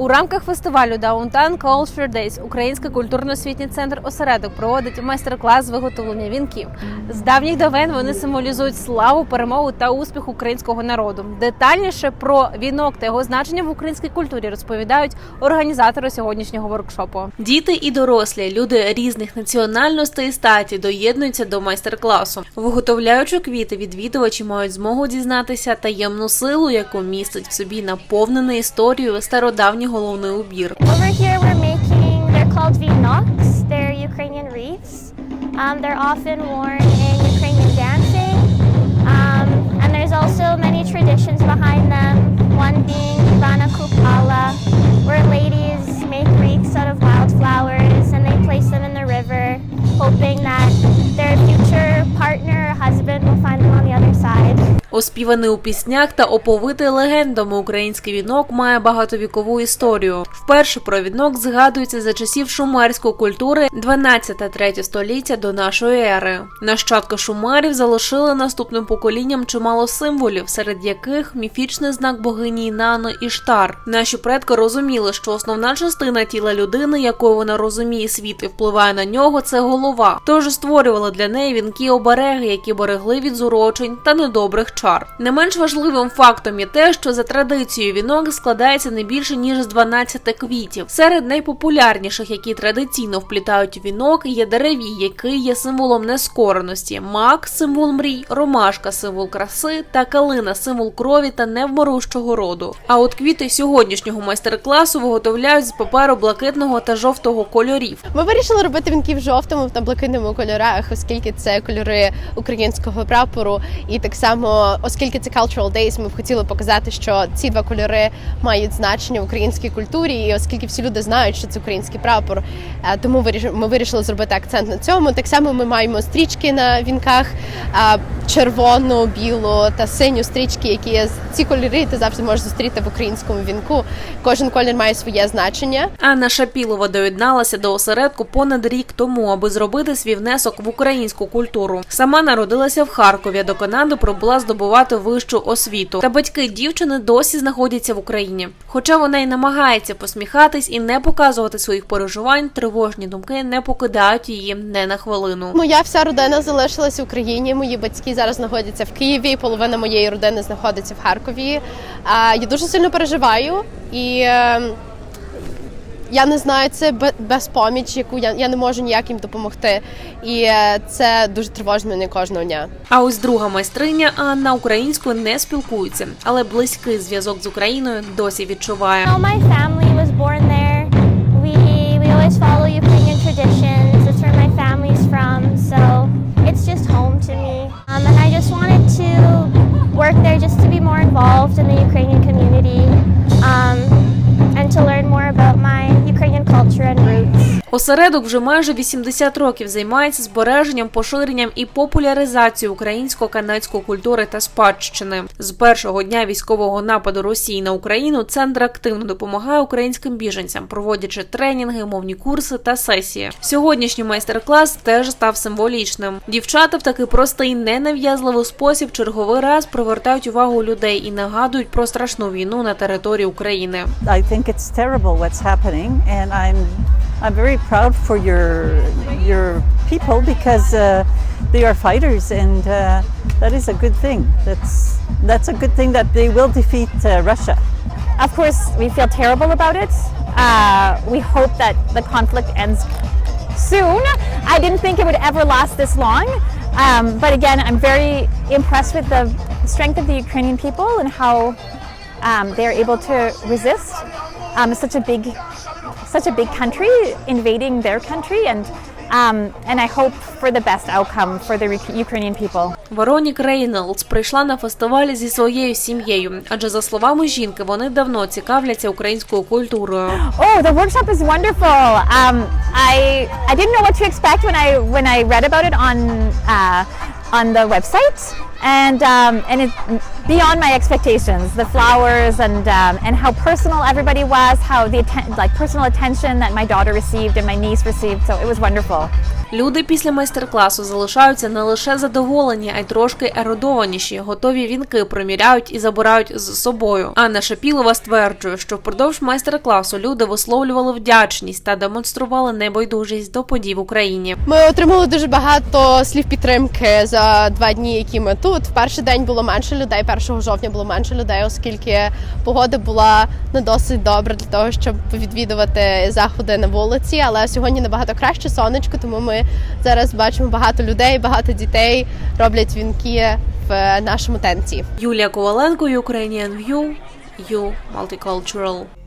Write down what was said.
У рамках фестивалю Downtown Culture Days Український культурно-освітній центр осередок проводить майстер-клас з виготовлення вінків. З давніх давен вони символізують славу, перемогу та успіх українського народу. Детальніше про вінок та його значення в українській культурі розповідають організатори сьогоднішнього воркшопу. Діти і дорослі, люди різних національностей і статі доєднуються до майстер-класу. Виготовляючи квіти, відвідувачі мають змогу дізнатися таємну силу, яку містить в собі наповнений історією стародавній головний убір. Over here, we're making, they're called vinoks. They're Ukrainian wreaths. Um, they're often worn in Ukrainian dancing. Um, and there's also many traditions behind them. One being Ivana Kupala, where ladies make wreaths out of wildflowers and they place them in the river, hoping that their future partner or husband will find them on the other side. Оспіваний у піснях та оповитий легендами український вінок має багатовікову історію. Вперше про вінок згадується за часів шумерської культури 12-3 століття до нашої ери. Нащадки шумерів залишили наступним поколінням чимало символів, серед яких міфічний знак богині Інани Іштар. Наші предки розуміли, що основна частина тіла людини, якою вона розуміє світ і впливає на нього, це голова. Тож створювали для неї вінки обереги, які берегли від зурочень та недобрих чар. Не менш важливим фактом є те, що за традицією вінок складається не більше ніж з 12 квітів. Серед найпопулярніших, які традиційно вплітають у вінок, є деревій, який є символом нескореності, мак символ мрій, ромашка символ краси та калина символ крові та невмирущого роду. А от квіти сьогоднішнього майстер-класу виготовляють з паперу блакитного та жовтого кольорів. Ми вирішили робити вінки в жовтому та блакитному кольорах, оскільки це кольори українського прапору. І так само, оскільки це Cultural Days, ми б хотіли показати, що ці два кольори мають значення в українській культурі, і оскільки всі люди знають, що це український прапор, е, тому ми вирішили зробити акцент на цьому. Так само ми маємо стрічки на вінках, е, червону, білу та синю стрічки, які є ці кольори ти завжди можеш зустріти в українському вінку. Кожен колір має своє значення. Анна Шапілова доєдналася до осередку понад рік тому, аби зробити свій внесок в українську культуру. Сама народилася в Харкові. До Канади пробула здобувати вищу освіту. Та батьки дівчини досі знаходяться в Україні. Хоча вона й намагається посміхатись і не показувати своїх переживань, тривожні думки не покидають її не на хвилину. Моя вся родина залишилась в Україні. Мої батьки зараз знаходяться в Києві. Половина моєї родини знаходиться в Харкові. Я дуже сильно переживаю і. Е, Я не знаю, це бе- безпоміч, яку я, я не можу ніяк їм допомогти. І е, це дуже тривожить мене кожного дня. А ось друга майстриня Анна українською не спілкується, але близький зв'язок з Україною досі відчуває. Um, work there just to be more involved in the Ukrainian community um, Осередок вже майже 80 років займається збереженням, поширенням і популяризацією українсько-канадської культури та спадщини. З першого дня військового нападу Росії на Україну центр активно допомагає українським біженцям, проводячи тренінги, мовні курси та сесії. Сьогоднішній майстер-клас теж став символічним. Дівчата в такий простий ненав'язливий спосіб черговий раз привертають увагу людей і нагадують про страшну війну на території України. I think and I'm I'm very proud for your your people because uh, they are fighters, and uh, that is a good thing. That's that's a good thing that they will defeat uh, Russia. Of course, we feel terrible about it. Uh, we hope that the conflict ends soon. I didn't think it would ever last this long. Um, but again, I'm very impressed with the strength of the Ukrainian people and how um, they're able to resist um, such a big, such a big country invading their country, and um, and I hope for the best outcome for the Ukrainian people. Веронік Рейнолдс прийшла на фестиваль зі своєю сім'єю, адже за словами жінки, вони давно цікавляться українською культурою. Oh, the workshop is wonderful. Um, I I didn't know what to expect when I when I read about it on uh, on the website, and um, and it beyond my expectations. The flowers and um, and how personal everybody was, how the atten- like personal attention that my daughter received and my niece received. So it was wonderful. Люди після майстер-класу залишаються не лише задоволені, а й трошки ерудованіші. Готові вінки приміряють і забирають з собою. Анна Шапілова стверджує, що впродовж майстер-класу люди висловлювали вдячність та демонстрували небайдужість до подій в Україні. Ми отримали дуже багато слів підтримки за два дні, які ми тут. В перший день було менше людей, 1 жовтня було менше людей, оскільки погода була не досить добра для того, щоб відвідувати заходи на вулиці. Але сьогодні набагато краще сонечко, тому ми зараз бачимо багато людей, багато дітей роблять вінки в нашому тенці. Юлія Коваленко, Ukrainian View, You Multicultural.